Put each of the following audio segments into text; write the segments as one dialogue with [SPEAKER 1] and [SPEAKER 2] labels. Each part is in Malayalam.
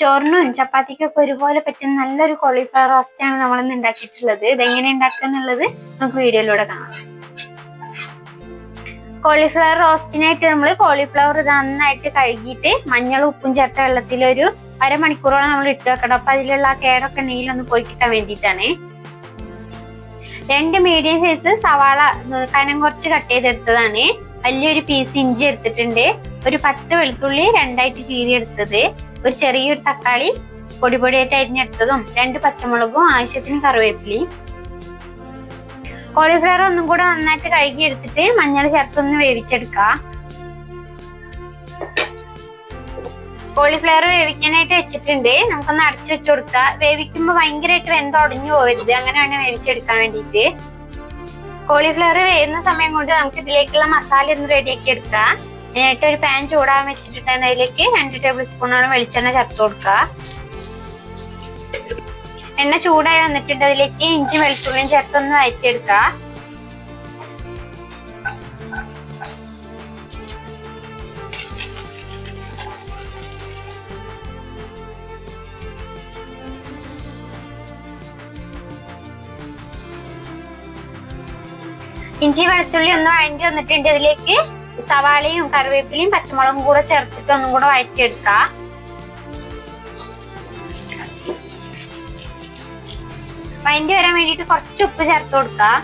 [SPEAKER 1] ചോറിനും ചപ്പാത്തിക്കൊക്കെ ഒരുപോലെ പറ്റുന്ന നല്ലൊരു കോളിഫ്ലവർ റോസ്റ്റാണ് നമ്മൾ ഇന്ന് ഉണ്ടാക്കിയിട്ടുള്ളത്. ഇതെങ്ങനെ ഉണ്ടാക്കുക എന്നുള്ളത് നമുക്ക് വീഡിയോയിലൂടെ കാണാം. കോളിഫ്ലവർ റോസ്റ്റിനായിട്ട് നമ്മൾ കോളിഫ്ലവർ നന്നായിട്ട് കഴുകിയിട്ട് മഞ്ഞളും ഉപ്പും ചേർത്ത വെള്ളത്തിൽ ഒരു അരമണിക്കൂറോളം നമ്മൾ ഇട്ട് വെക്കണം. അപ്പൊ അതിലുള്ള ആ കേടൊക്കെ നെയ്യിലൊന്ന് പോയി കിട്ടാൻ വേണ്ടിയിട്ടാണ്. രണ്ട് മീഡിയം സൈസ് സവാള കനം കുറച്ച് കട്ട് ചെയ്തെടുത്തതാണ്. വലിയൊരു പീസ് ഇഞ്ചി എടുത്തിട്ടുണ്ട്. ഒരു പത്ത് വെളുത്തുള്ളി രണ്ടായിട്ട് കീറി എടുത്തത് ഒരു ചെറിയൊരു തക്കാളി പൊടി പൊടിയായിട്ട് അരിഞ്ഞെടുത്തതും രണ്ട് പച്ചമുളകും ആവശ്യത്തിന് കറിവേപ്പിലയും. കോളിഫ്ലവർ ഒന്നും കൂടെ നന്നായിട്ട് കഴുകി എടുത്തിട്ട് മഞ്ഞൾ ചേർത്തൊന്ന് വേവിച്ചെടുക്കാം. കോളിഫ്ലവർ വേവിക്കാനായിട്ട് വെച്ചിട്ടുണ്ട്. നമുക്കൊന്ന് അടച്ചു വെച്ചു കൊടുക്കാം. വേവിക്കുമ്പോ ഭയങ്കരമായിട്ട് വെന്തൊടഞ്ഞു പോകരുത് അങ്ങനെയാണ് വേവിച്ചെടുക്കാൻ വേണ്ടിയിട്ട്. കോളിഫ്ലവർ വേവുന്ന സമയം കൊണ്ട് നമുക്ക് ഇതിലേക്കുള്ള മസാല ഒന്ന് റെഡിയാക്കി എടുക്കാം. അതിനായിട്ട് ഒരു പാൻ ചൂടാൻ വെച്ചിട്ടുണ്ടെങ്കിൽ അതിലേക്ക് രണ്ട് ടേബിൾ സ്പൂണോളം വെളിച്ചെണ്ണ ചേർത്ത് കൊടുക്കുക. എണ്ണ ചൂടായി വന്നിട്ടുണ്ട്. അതിലേക്ക് ഇഞ്ചി വെളുത്തുള്ളിയും ചേർത്തൊന്ന് വഴറ്റിയെടുക്കുക. ഇഞ്ചി വെളുത്തുള്ളി ഒന്ന് വഴണ്ടി വന്നിട്ടുണ്ട്. ഇതിലേക്ക് സവാളയും കറിവേപ്പിലയും പച്ചമുളകും കൂടെ ചേർത്തിട്ട് ഒന്നും കൂടെ വഴറ്റിയെടുക്കാം. വഴണ്ടി വരാൻ വേണ്ടിട്ട് കുറച്ച് ഉപ്പ് ചേർത്ത് കൊടുക്കാം.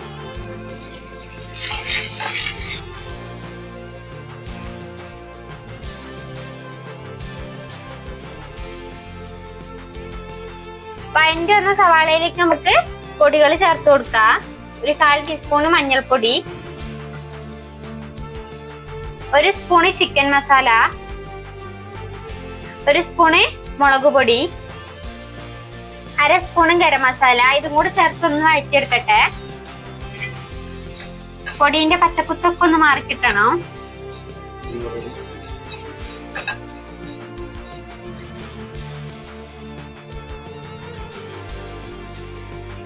[SPEAKER 1] വഴണ്ടി വന്ന സവാളയിലേക്ക് നമുക്ക് പൊടികൾ ചേർത്ത് കൊടുക്കാം. ഒരു കാൽ ടീസ്പൂൺ മഞ്ഞൾപ്പൊടി. ഒരു സ്പൂണ് ചിക്കൻ മസാല ഒരു സ്പൂണ് മുളക് പൊടി അര സ്പൂണ് ഗരം മസാല ഇതും കൂടെ ചേർത്തൊന്ന് വഴറ്റിയെടുക്കട്ടെ. പൊടിന്റെ പച്ചക്കുത്തൊക്കെ ഒന്ന് മാറിക്കിട്ടണം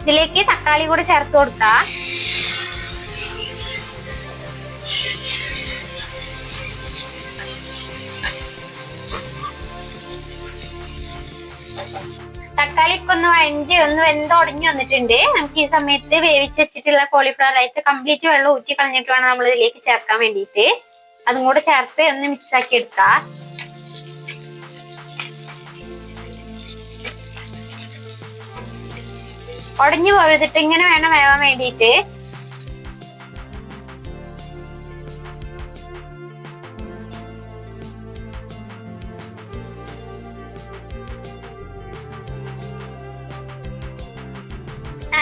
[SPEAKER 1] ഇതിലേക്ക് തക്കാളി കൂടെ ചേർത്ത് കൊടുക്കാം. തക്കാളി ഇപ്പൊ ഒന്ന് വഴഞ്ഞ് ഒന്ന് വെന്തുടഞ്ഞു വന്നിട്ടുണ്ട്. നമുക്ക് ഈ സമയത്ത് വേവിച്ച് വെച്ചിട്ടുള്ള കോളിഫ്ലവർ റൈസ് കംപ്ലീറ്റ് വെള്ളം ഊറ്റി കളഞ്ഞിട്ട് വേണം നമ്മൾ ഇതിലേക്ക് ചേർക്കാൻ വേണ്ടിയിട്ട്. അതും കൂടെ ചേർത്ത് ഒന്ന് മിക്സ് ആക്കി എടുക്കാം. ഉടഞ്ഞു പോയതിട്ട് ഇങ്ങനെ വേണം വേവാൻ വേണ്ടിയിട്ട്.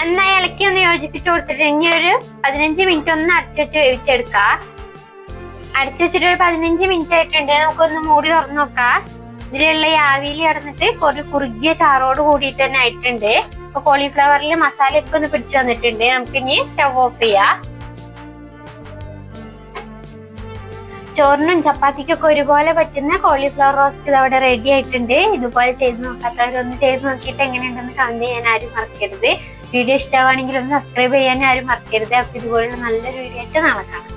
[SPEAKER 1] നന്നായി ഇളക്കി ഒന്ന് യോജിപ്പിച്ചു കൊടുത്തിട്ട് ഇനി ഒരു പതിനഞ്ച് മിനിറ്റ് ഒന്ന് അടച്ചു വെച്ച് വേവിച്ചെടുക്കാം. അടച്ചു വെച്ചിട്ട് ഒരു പതിനഞ്ച് മിനിറ്റ് ആയിട്ടുണ്ട്. നമുക്കൊന്ന് മൂടി തുറന്നു നോക്കാം. ഇതിലുള്ള ഈ ആവിയിൽ കിടന്നിട്ട് കുറച്ച് കുറുകിയ ചാറോട് കൂടിയിട്ട് തന്നെ ആയിട്ടുണ്ട്. അപ്പൊ കോളിഫ്ലവറിൽ മസാല ഒക്കെ ഒന്ന് പിടിച്ചു വന്നിട്ടുണ്ട്. നമുക്ക് ഇനി സ്റ്റവ് ഓഫ് ചെയ്യാം. ചോറിനും ചപ്പാത്തിക്കൊക്കെ ഒരുപോലെ പറ്റുന്ന കോളിഫ്ലവർ റോസ്റ്റ് അവിടെ റെഡി ആയിട്ടുണ്ട്. ഇതുപോലെ ചെയ്ത് നോക്കാത്തവരൊന്ന് ചെയ്ത് നോക്കിയിട്ട് എങ്ങനെയുണ്ടെന്ന് കമന്റ് ചെയ്യാൻ ആരും മറക്കരുത്. വീഡിയോ ഇഷ്ടമാണെങ്കിൽ ഒന്ന് സബ്സ്ക്രൈബ് ചെയ്യാൻ ആരും മറക്കരുത്. അപ്പോൾ ഇതുപോലുള്ള നല്ലൊരു വീഡിയോ ആയിട്ട് നാളെ കാണാം.